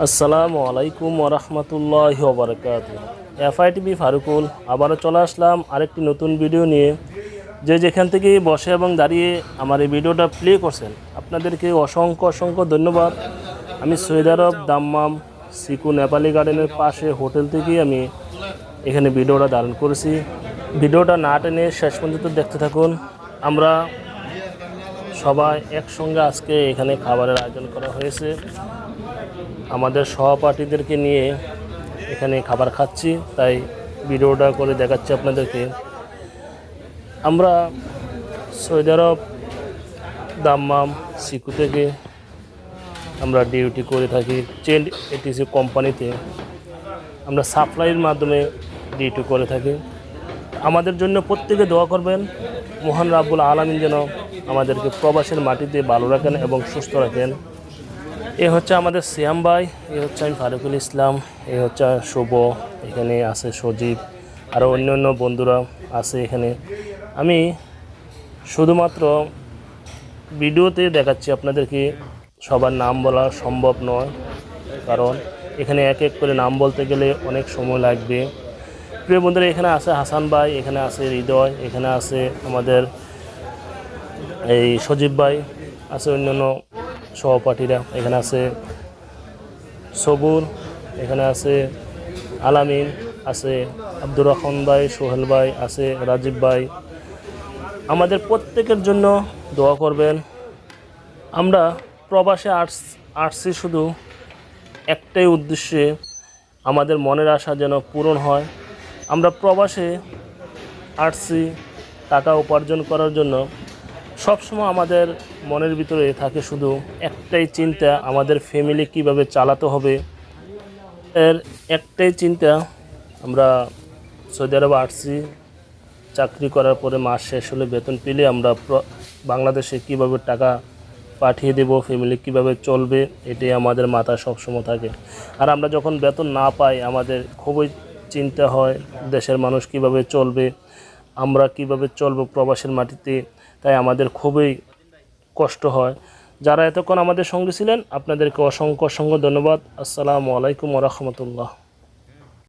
আসসালামু আলাইকুম ওরহমতুল্লাহ ওবরকাত এফআইটিভি ফারুকুল, আবারও চলে আসলাম আরেকটি নতুন ভিডিও নিয়ে। যে যেখান থেকে বসে এবং দাঁড়িয়ে আমার এই ভিডিওটা প্লে করছেন, আপনাদেরকে অসংখ্য অসংখ্য ধন্যবাদ। আমি সৈয়দ আরব দাম্মাম সিকু নেপালি গার্ডেনের পাশে হোটেল থেকেই আমি এখানে ভিডিওটা ধারণ করেছি। ভিডিওটা না টেনে শেষ পর্যন্ত দেখতে থাকুন। আমরা সবাই একসঙ্গে আজকে এখানে খাবারের আয়োজন করা হয়েছে। আমাদের সহপাঠীদেরকে নিয়ে এখানে খাবার খাচ্ছি, তাই ভিডিওটা করে দেখাচ্ছি আপনাদেরকে। আমরা সৌদি আরব, দাম্মাম, সিকু থেকে আমরা ডিউটি করে থাকি চেন্ড এটিসি কোম্পানিতে। আমরা সাপ্লাইয়ের মাধ্যমে ডিউটি করে থাকি। আমাদের জন্য প্রত্যেকে দোয়া করবেন, মহান রাব্বুল আলমিন যেন আমাদেরকে প্রবাসের মাটিতে ভালো রাখেন এবং সুস্থ রাখেন। এ হচ্ছে আমাদের শ্যাম ভাই, এ হচ্ছে আমি ফারুকুল ইসলাম, এ হচ্ছে শুভ, এখানে আছে সজীব আরও অন্য অন্য বন্ধুরা আছে এখানে। আমি শুধুমাত্র ভিডিওতে দেখাচ্ছি আপনাদেরকে, সবার নাম বলা সম্ভব নয়, কারণ এখানে এক এক করে নাম বলতে গেলে অনেক সময় লাগবে। প্রিয় বন্ধুরা, এখানে আছে হাসান ভাই, এখানে আছে হৃদয়, এখানে আছে আমাদের এই সজীব ভাই, আছে অন্যান্য সহপাঠীরা, এখানে আছে সবুর, এখানে আছে আলামিন, আছে আব্দুর রহমান ভাই, সোহেল ভাই, আছে রাজীব ভাই। আমাদের প্রত্যেকের জন্য দোয়া করবেন। আমরা প্রবাসে আর্টস আসছি শুধু একটাই উদ্দেশ্যে, আমাদের মনের আশা যেন পূরণ হয়। আমরা প্রবাসে আসছি টাকা উপার্জন করার জন্য। সবসময় আমাদের মনের ভিতরে থাকে শুধু একটাই চিন্তা, আমাদের ফ্যামিলি কীভাবে চালাতে হবে। এর একটাই চিন্তা, আমরা সৌদি আরবে আসছি, চাকরি করার পরে মাস শেষ হলে বেতন পেলে আমরা বাংলাদেশে কীভাবে টাকা পাঠিয়ে দেব ফ্যামিলি কীভাবে চলবে, এটাই আমাদের মাথায় সবসময় থাকে। আর আমরা যখন বেতন না পাই, আমাদের খুবই চিন্তা হয় দেশের মানুষ কীভাবে চলবে আমরা কীভাবে চলব প্রবাসের মাটিতে, তাই আমাদের খুবই কষ্ট হয়। যারা এতক্ষণ আমাদের সঙ্গে ছিলেন, আপনাদেরকে অসংখ্য অসংখ্য ধন্যবাদ। আসসালামু আলাইকুম রহমতুল্লাহ।